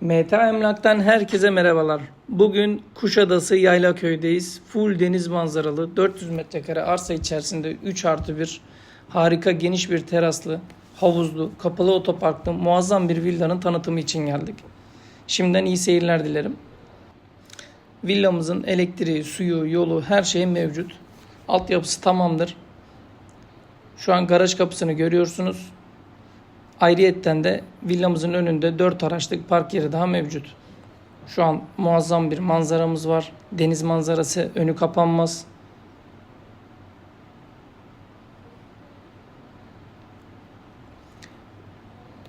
MT Emlak'tan herkese merhabalar. Bugün Kuşadası Yaylaköy'deyiz. Full deniz manzaralı 400 metrekare arsa içerisinde 3 artı 1 harika geniş bir teraslı, havuzlu, kapalı otoparklı muazzam bir villanın tanıtımı için geldik. Şimdiden iyi seyirler dilerim. Villamızın elektriği, suyu, yolu her şey mevcut. Altyapısı tamamdır. Şu an garaj kapısını görüyorsunuz. Ayrıyetten de villamızın önünde 4 araçlık park yeri daha mevcut. Şu an muazzam bir manzaramız var. Deniz manzarası önü kapanmaz.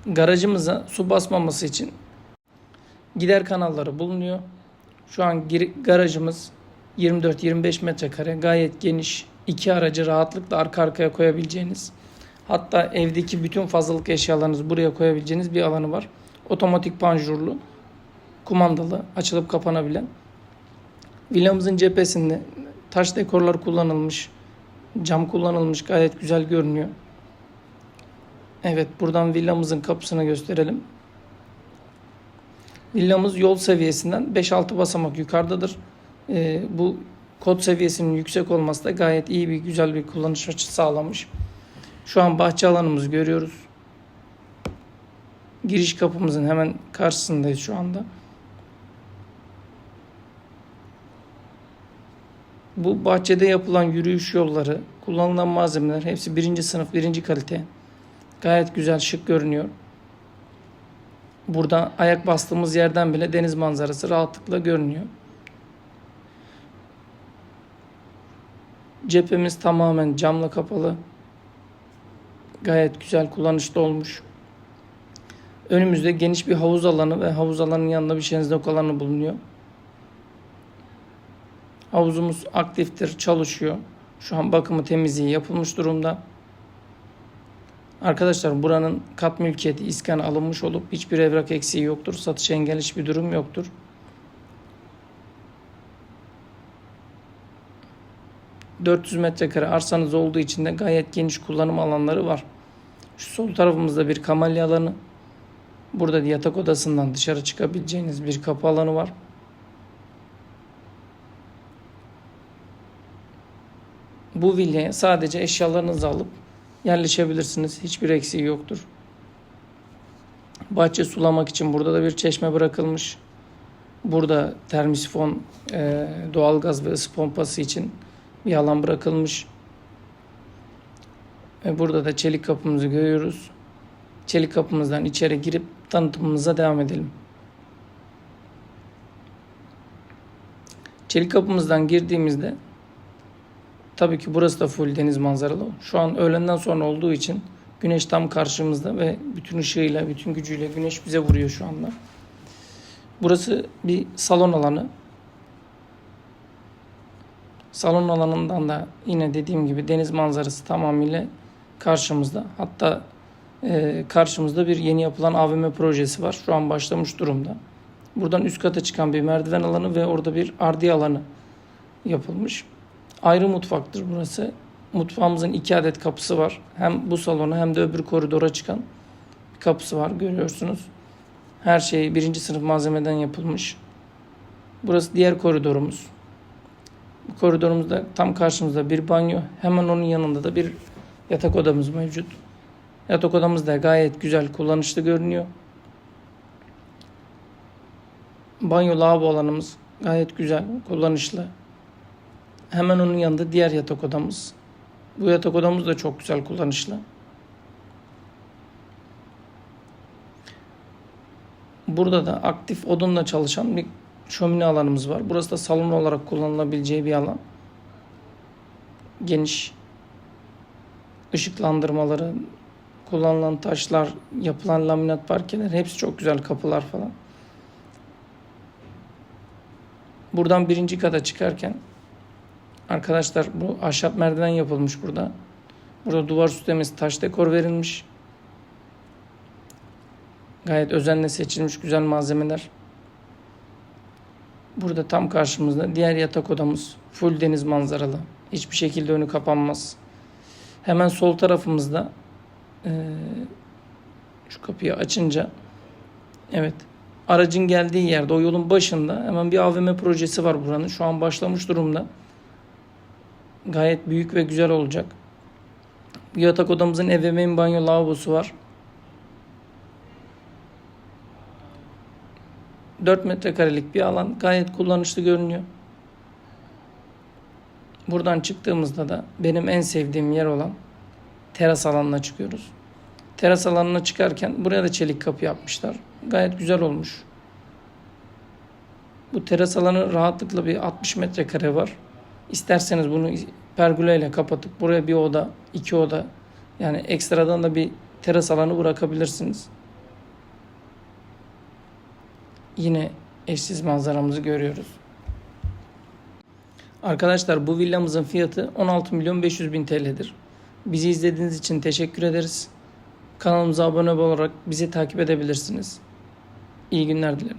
Garajımıza su basmaması için gider kanalları bulunuyor. Şu an garajımız 24-25 metrekare gayet geniş. iki aracı rahatlıkla arka arkaya koyabileceğiniz Hatta evdeki bütün fazlalık eşyalarınızı buraya koyabileceğiniz bir alanı var. Otomatik panjurlu, kumandalı, açılıp kapanabilen. Villamızın cephesinde taş dekorlar kullanılmış, cam kullanılmış, gayet güzel görünüyor. Evet, buradan villamızın kapısını gösterelim. Villamız yol seviyesinden 5-6 basamak yukarıdadır. Ee, bu kod seviyesinin yüksek olması da gayet iyi bir güzel bir kullanış açısı sağlamış. Şu an bahçe alanımızı görüyoruz. Giriş kapımızın hemen karşısındayız şu anda. Bu bahçede yapılan yürüyüş yolları, kullanılan malzemeler hepsi birinci sınıf, birinci kalite. Gayet güzel, şık görünüyor. Burada ayak bastığımız yerden bile deniz manzarası rahatlıkla görünüyor. Cephemiz tamamen camla kapalı. Gayet güzel kullanışlı olmuş. Önümüzde geniş bir havuz alanı ve havuz alanının yanında bir şezlong alanı bulunuyor. Havuzumuz aktiftir, çalışıyor. Şu an bakımı temizliği yapılmış durumda. Arkadaşlar buranın kat mülkiyeti iskan alınmış olup hiçbir evrak eksiği yoktur. Satış engel hiçbir durum yoktur. ...400 metrekare arsanız olduğu için de gayet geniş kullanım alanları var. Şu sol tarafımızda bir kamalya alanı. Burada yatak odasından dışarı çıkabileceğiniz bir kapı alanı var. Bu villaya sadece eşyalarınızı alıp yerleşebilirsiniz. Hiçbir eksiği yoktur. Bahçe sulamak için burada da bir çeşme bırakılmış. Burada termisifon, e, doğalgaz ve ısı pompası için bir alan bırakılmış. Ve burada da çelik kapımızı görüyoruz. Çelik kapımızdan içeri girip tanıtımımıza devam edelim. Çelik kapımızdan girdiğimizde tabii ki burası da full deniz manzaralı. Şu an öğlenden sonra olduğu için güneş tam karşımızda ve bütün ışığıyla, bütün gücüyle güneş bize vuruyor şu anda. Burası bir salon alanı. Salon alanından da yine dediğim gibi deniz manzarası tamamıyla karşımızda. Hatta e, karşımızda bir yeni yapılan AVM projesi var. Şu an başlamış durumda. Buradan üst kata çıkan bir merdiven alanı ve orada bir ardi alanı yapılmış. Ayrı mutfaktır burası. Mutfağımızın iki adet kapısı var. Hem bu salona hem de öbür koridora çıkan bir kapısı var görüyorsunuz. Her şey birinci sınıf malzemeden yapılmış. Burası diğer koridorumuz. Bu koridorumuzda tam karşımızda bir banyo. Hemen onun yanında da bir yatak odamız mevcut. Yatak odamız da gayet güzel kullanışlı görünüyor. Banyo lavabo alanımız gayet güzel kullanışlı. Hemen onun yanında diğer yatak odamız. Bu yatak odamız da çok güzel kullanışlı. Burada da aktif odunla çalışan bir şömine alanımız var. Burası da salon olarak kullanılabileceği bir alan. Geniş ışıklandırmaları, kullanılan taşlar, yapılan laminat parkeler hepsi çok güzel kapılar falan. Buradan birinci kata çıkarken arkadaşlar bu ahşap merdiven yapılmış burada. Burada duvar süslemesi taş dekor verilmiş. Gayet özenle seçilmiş güzel malzemeler. Burada tam karşımızda diğer yatak odamız. Full deniz manzaralı. Hiçbir şekilde önü kapanmaz. Hemen sol tarafımızda e, şu kapıyı açınca evet aracın geldiği yerde o yolun başında hemen bir AVM projesi var buranın. Şu an başlamış durumda. Gayet büyük ve güzel olacak. Bir yatak odamızın ebeveyn banyo lavabosu var. 4 metrekarelik bir alan gayet kullanışlı görünüyor. Buradan çıktığımızda da benim en sevdiğim yer olan teras alanına çıkıyoruz. Teras alanına çıkarken buraya da çelik kapı yapmışlar. Gayet güzel olmuş. Bu teras alanı rahatlıkla bir 60 metrekare var. İsterseniz bunu pergola kapatıp buraya bir oda, iki oda yani ekstradan da bir teras alanı bırakabilirsiniz. Yine eşsiz manzaramızı görüyoruz. Arkadaşlar bu villamızın fiyatı 16 milyon 500 bin TL'dir. Bizi izlediğiniz için teşekkür ederiz. Kanalımıza abone olarak bizi takip edebilirsiniz. İyi günler dilerim.